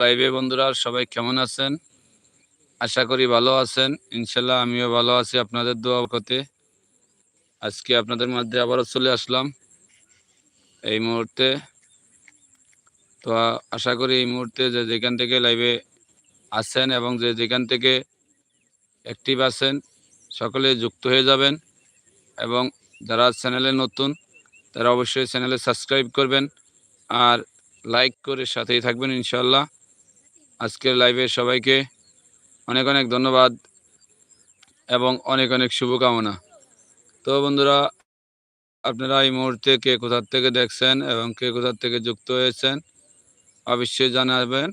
লাইভে বন্ধুরা, সবাই কেমন আছেন? আশা করি ভালো আছেন। ইনশাল্লাহ আমিও ভালো আছি আপনাদের দোয়া করতে। আজকে আপনাদের মধ্যে আবারও চলে আসলাম এই মুহূর্তে। তো আশা করি এই মুহূর্তে যে যেখান থেকে লাইভে আছেন এবং যে যেখান থেকে অ্যাক্টিভ আছেন, সকলে যুক্ত হয়ে যাবেন এবং যারা চ্যানেলে নতুন, তারা অবশ্যই চ্যানেলে সাবস্ক্রাইব করবেন আর লাইক করে সাথেই থাকবেন ইনশাল্লাহ। আজকের লাইভে সবাইকে অনেক অনেক ধন্যবাদ এবং অনেক অনেক শুভকামনা। তো বন্ধুরা, আপনারা এই মুহূর্তে কে কোথার থেকে দেখছেন এবং কে কোথার থেকে যুক্ত হয়েছেন, অবশ্যই জানাবেন।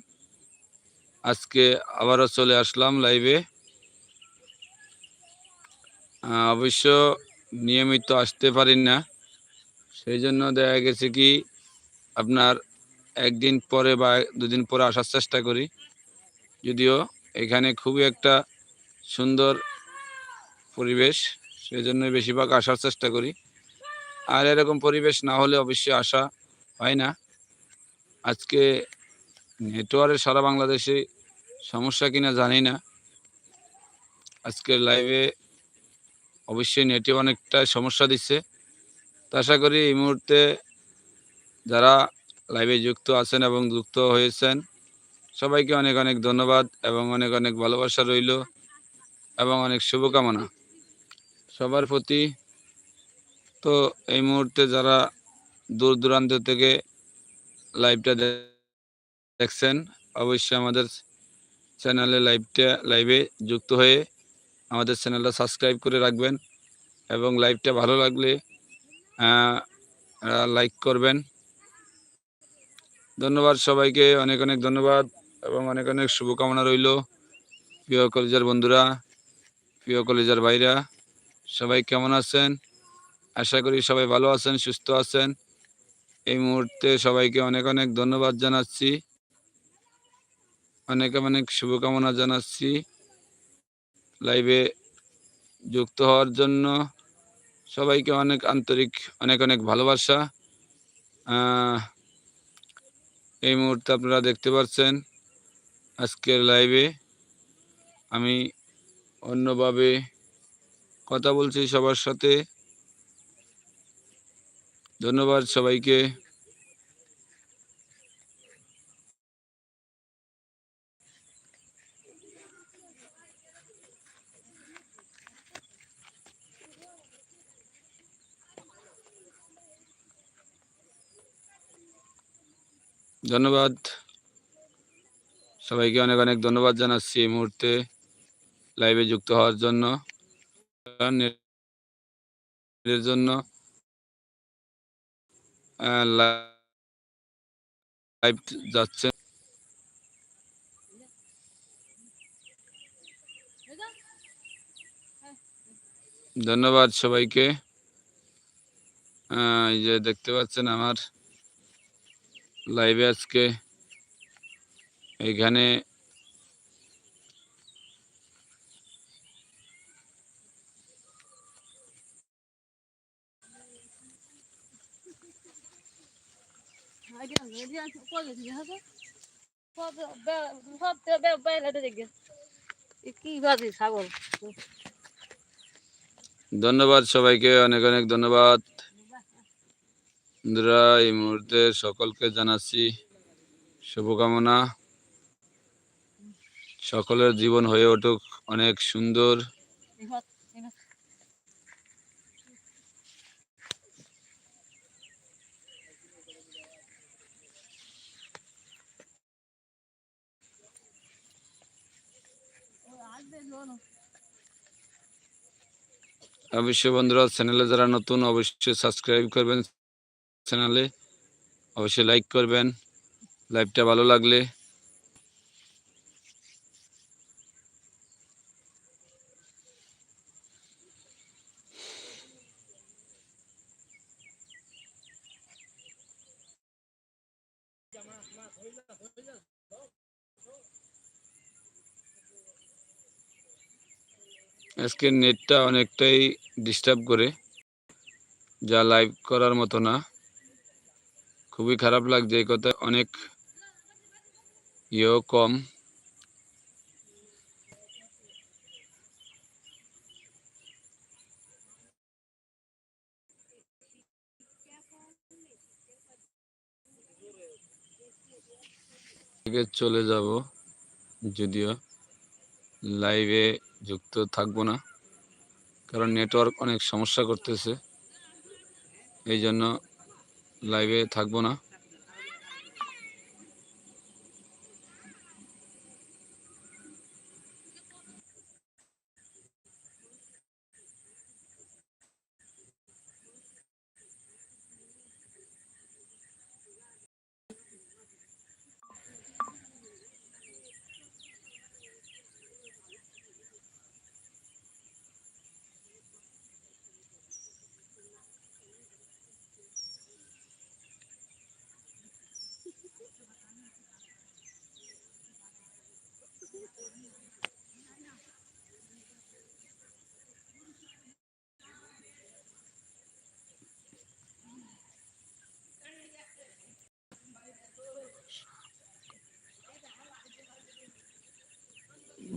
আজকে আবারও চলে আসলাম লাইভে অবশ্য নিয়মিত আসতে পারি না, সেই জন্য দেখা গেছে কি আপনার একদিন পরে বা দুদিন পরে আসার চেষ্টা করি। যদিও এখানে খুবই একটা সুন্দর পরিবেশ সেই জন্য বেশিরভাগ আসার চেষ্টা করি। আর এরকম পরিবেশ না হলে অবশ্যই আসা হয় না। আজকে নেটওয়ার্কের সারা বাংলাদেশে সমস্যা কিনা জানি না। আজকের লাইভে অবশ্যই নেটে অনেকটা সমস্যা দিচ্ছে। তা আশা করি এই মুহূর্তে যারা লাইভে যুক্ত আছেন এবং যুক্ত হয়েছেন। সবাইকে অনেক অনেক ধন্যবাদ এবং অনেক অনেক ভালোবাসা রইল এবং অনেক শুভকামনা। সবার প্রতি তো এই মুহূর্তে যারা দূর দূরান্ত থেকে লাইভটা দেখছেন, অবশ্যই আমাদের চ্যানেলে লাইভটা লাইভে যুক্ত হয়ে আমাদের চ্যানেলটা সাবস্ক্রাইব করে রাখবেন এবং লাইভটা ভালো লাগলে লাইক করবেন। ধন্যবাদ সবাইকে, অনেক অনেক ধন্যবাদ এবং অনেক অনেক শুভকামনা রইল। প্রিয় কলেজের বন্ধুরা, প্রিয় কলেজের ভাইরা, সবাই কেমন আছেন? আশা করি সবাই ভালো আছেন, সুস্থ আছেন। এই মুহূর্তে সবাইকে অনেক অনেক ধন্যবাদ জানাচ্ছি। অনেক অনেক শুভকামনা জানাচ্ছি লাইভে যুক্ত হওয়ার জন্য। সবাইকে অনেক আন্তরিক, অনেক অনেক ভালোবাসা। এই মুহূর্তে আপনারা দেখতে পাচ্ছেন আজকের লাইভে আমি অন্যভাবে কথা বলছি সবার সাথে। ধন্যবাদ সবাইকে। ধন্যবাদ। সবাইকে অনেক অনেক ধন্যবাদ জানাচ্ছি এই মুহূর্তে লাইভে যুক্ত হওয়ার জন্য, এর জন্য। লাইভ যাচ্ছে। ধন্যবাদ সবাইকে। এই যে দেখতে পাচ্ছেন আমার লাইভে আজকে এখানে কি বাজি ছাগল ধন্যবাদ সবাইকে অনেক অনেক ধন্যবাদ বন্ধুরা, এই মুহূর্তে সকলকে জানাচ্ছি শুভকামনা। সকলের জীবন হয়ে উঠুক, অনেক সুন্দর। অবশ্যই বন্ধুরা, চ্যানেলে যারা নতুন, অবশ্যই সাবস্ক্রাইব করবেন। চ্যানেলে অবশ্যই লাইক করবেন লাইভটা ভালো লাগলে। আজকের নেটটা অনেকটাই ডিস্টার্ব করে, যা লাইভ করার মতো না। খুবই খারাপ লাগছে, এই কথা অনেক ইয়েও কম। চলে যাব, যদিও লাইভে যুক্ত থাকব না, কারণ নেটওয়ার্ক অনেক সমস্যা করতেছে, এই জন্য লাইভে থাকব না।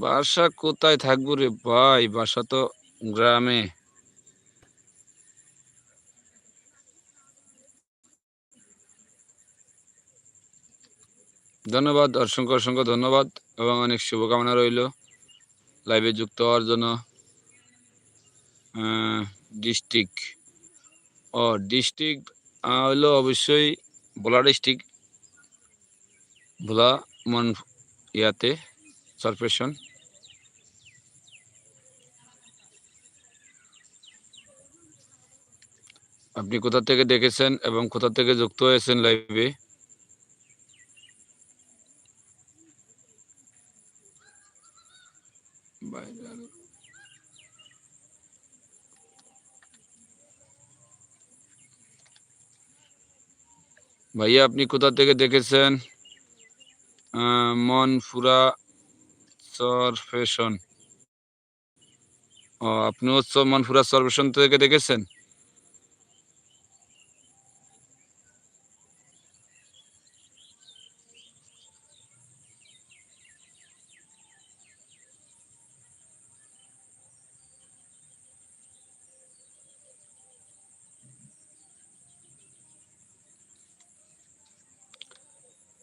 বাসা কোথায় থাকব রে ভাই? বাসা তো গ্রামে। ধন্যবাদ, অসংখ্য অসংখ্য ধন্যবাদ এবং অনেক শুভকামনা রইল। লাইভে যুক্ত হওয়ার জন্য ডিস্ট্রিক্ট ও ডিস্ট্রিক্ট হলো অবশ্যই ভোলা ডিস্ট্রিক্ট ভোলা মন ইয়াতে সারপেশন আপনি কোথা থেকে দেখেছেন এবং কোথা থেকে যুক্ত হয়েছেন লাইভে? ভাইয়া, আপনি কোথা থেকে দেখেছেন? মনপুরা সরফেশন ও আপনি হচ্ছে মনপুরা সরফেশন থেকে দেখেছেন?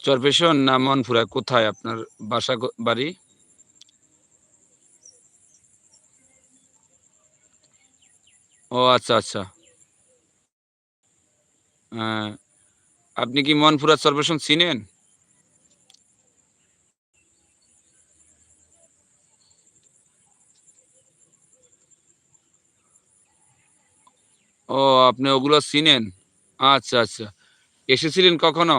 চরপেশন না মনপুরা? কোথায় আপনার বাসা বাড়ি? ও আচ্ছা আচ্ছা। আহ, আপনি কি মনপুরা চরপেশন চিনেন? ও আপনি ওগুলো চিনেন? আচ্ছা আচ্ছা। এসেছিলেন কখনো?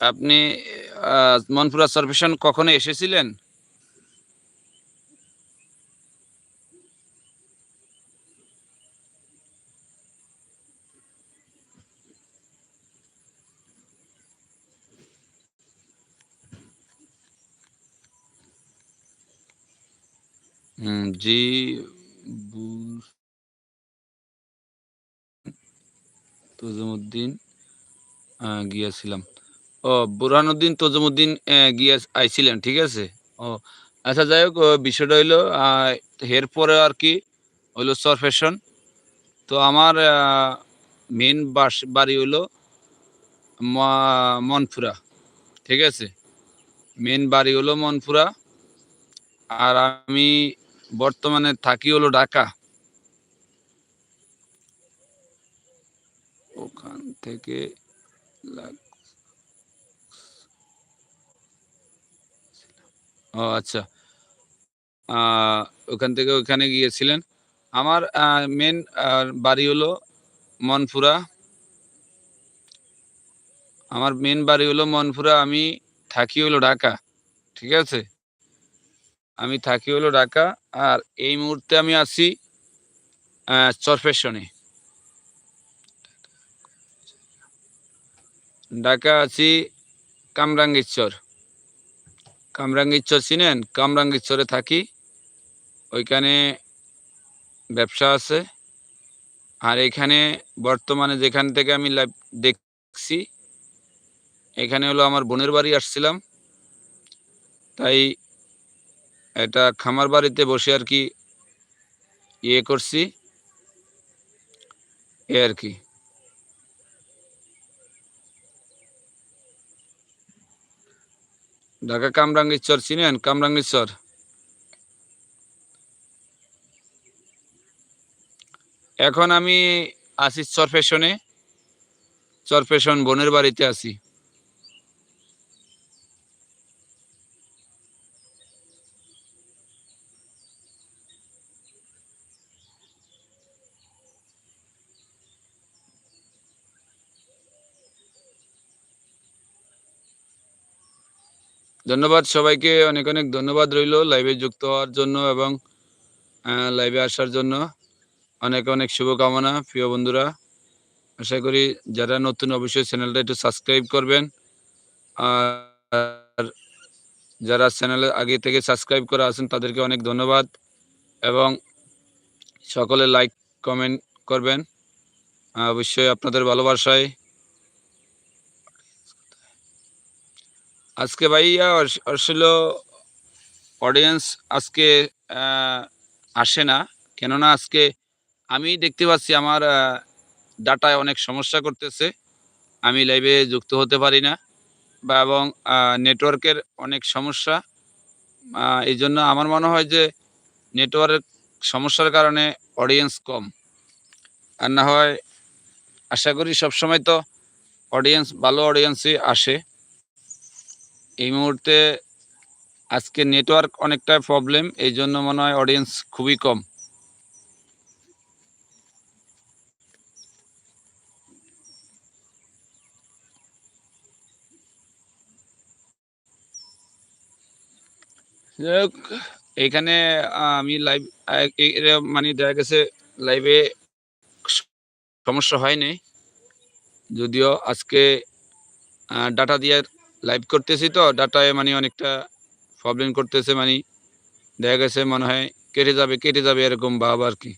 আপনি মনপুরা সার্ভেশন কখনো এসেছিলেন? জি তজুমুদ্দিন গিয়েছিলাম। ও, বুরহানুদ্দিন তজমুদ্দিন গিয়ে আইছিলেন, ঠিক আছে? ও আচ্ছা যাই হোক বিষয়টা হইল এরপরে আর কি হইল সরফেশন তো আমার মেন বাস, বাড়ি হইল মনপুরা, ঠিক আছে? মেন বাড়ি হলো মনপুরা। আর আমি বর্তমানে থাকি হলো ঢাকা। ওখান থেকে লাগ- ও আচ্ছা। ওখান থেকে ওখানে গিয়েছিলেন। আমার মেন বাড়ি হলো মনপুরা। আমার মেন বাড়ি হলো মনপুরা, আমি থাকি হলো ঢাকা, ঠিক আছে? আমি থাকি হলো ঢাকা, আর এই মুহূর্তে আমি আছি চরফেশনে ঢাকা আছি কামরাঙ্গীরচর কামরাঙ্গীরচর চিনেন? কামরাঙ্গীরচরে থাকি। ওইখানে ব্যবসা আছে। আর এখানে বর্তমানে যেখান থেকে আমি লাইভ দেখছি, এখানে হলো আমার বোনের বাড়ি আসছিলাম। তাই এটা খামার বাড়িতে বসে আর কি ইয়ে করছি। এ আর কি। ঢাকা কামরাঙ্গীরচর চিনেন? কামরাঙ্গীরচর এখন আমি আছি চরফেশনে। চরফেশন বোনের বাড়িতে আছি ধন্যবাদ সবাইকে, অনেক অনেক ধন্যবাদ রইল লাইভে যুক্ত হওয়ার জন্য এবং লাইভে আসার জন্য। অনেক অনেক শুভকামনা প্রিয় বন্ধুরা। আশা করি যারা নতুন অবশ্যই চ্যানেলটা একটু সাবস্ক্রাইব করবেন। আর যারা চ্যানেলে আগে থেকে সাবস্ক্রাইব করা আছেন, তাদেরকে অনেক ধন্যবাদ এবং সকলে লাইক কমেন্ট করবেন। অবশ্যই আপনাদের ভালোবাসায় আজকে ভাইয়া আস- আসলে অডিয়েন্স আজকে আসে না। কেননা আজকে আমি দেখতে পাচ্ছি আমার ডাটায় অনেক সমস্যা করতেছে। আমি লাইভে যুক্ত হতে পারি না বা এবং নেটওয়ার্কের অনেক সমস্যা। এই জন্য আমার মনে হয় যে নেটওয়ার্ক সমস্যার কারণে অডিয়েন্স কম। আর না হয়, আশা করি সবসময় তো অডিয়েন্স ভালো অডিয়েন্সই আসে। এই মুহূর্তে আজকে নেটওয়ার্ক অনেকটা প্রবলেম এই জন্য মনে হয় অডিয়েন্স খুবই কম। এখানে আমি লাইভ মানে দেখা গেছে লাইভে সমস্যা হয়নি। যদিও আজকে ডাটা দিয়ে লাইভ করতেছি তো ডাটায় মানে অনেকটা প্রবলেম করতেছে মানে দেখা গেছে মনে হয় কেটে যাবে কেটে যাবে এরকম ভাব আর কি।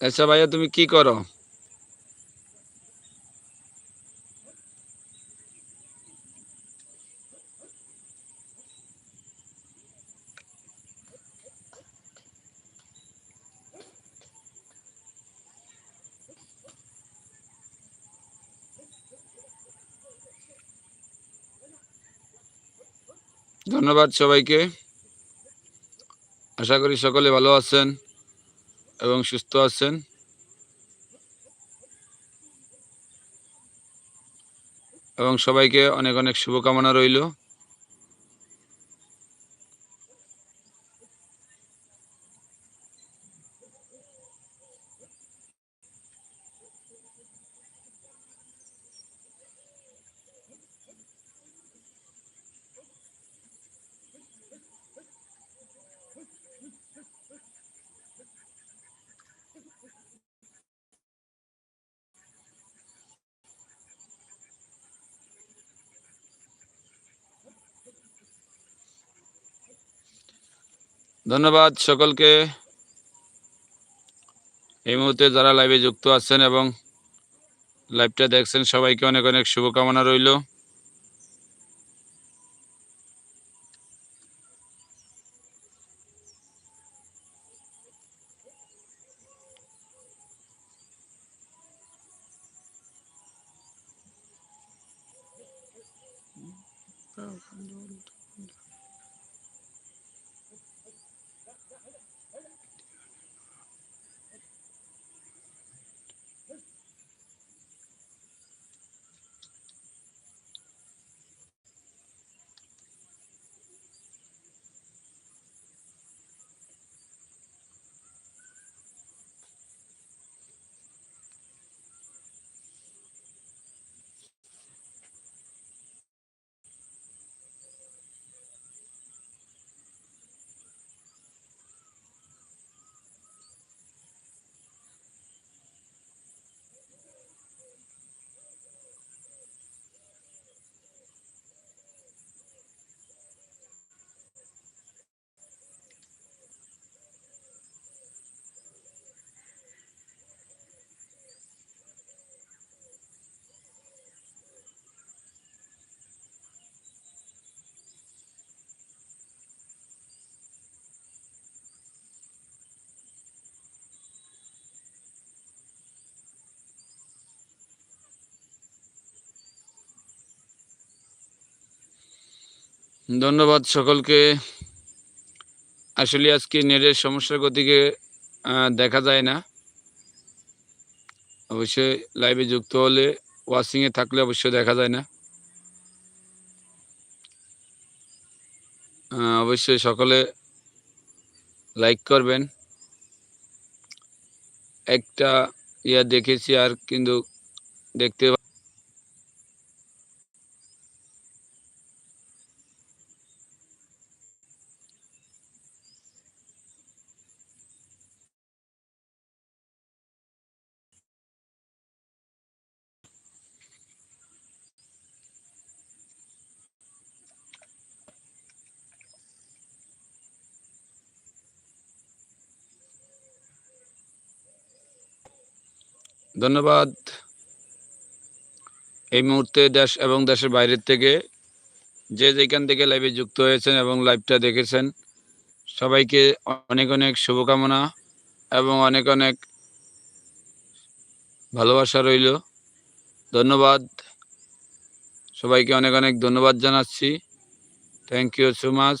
আচ্ছা ভাইয়া, তুমি কি করো? ধন্যবাদ সবাইকে। আশা করি সকলে ভালো আছেন এবং সুস্থ আছেন। এবং সবাইকে অনেক অনেক শুভকামনা রইল। ধন্যবাদ সকলকে। এই মুহূর্তে যারা লাইভে যুক্ত আছেন এবং লাইভটা দেখছেন সবাইকে অনেক অনেক শুভকামনা রইল। Oh, ধন্যবাদ সকলকে। আসলে আজকে নেটের সমস্যার গতিকে দেখা যায় না। অবশ্যই লাইভে যুক্ত হলে ওয়াচিংয়ে থাকলে অবশ্যই দেখা যায় না। অবশ্যই সকলে লাইক করবেন। একটা ইয়া দেখেছি আর কিন্তু দেখতে ধন্যবাদ। এই মুহূর্তে দেশ এবং দেশের বাইরের থেকে যে যেখান থেকে লাইভে যুক্ত হয়েছেন এবং লাইভটা দেখেছেন, সবাইকে অনেক অনেক শুভকামনা এবং অনেক অনেক ভালোবাসা রইল। ধন্যবাদ। সবাইকে অনেক অনেক ধন্যবাদ জানাচ্ছি। Thank you so much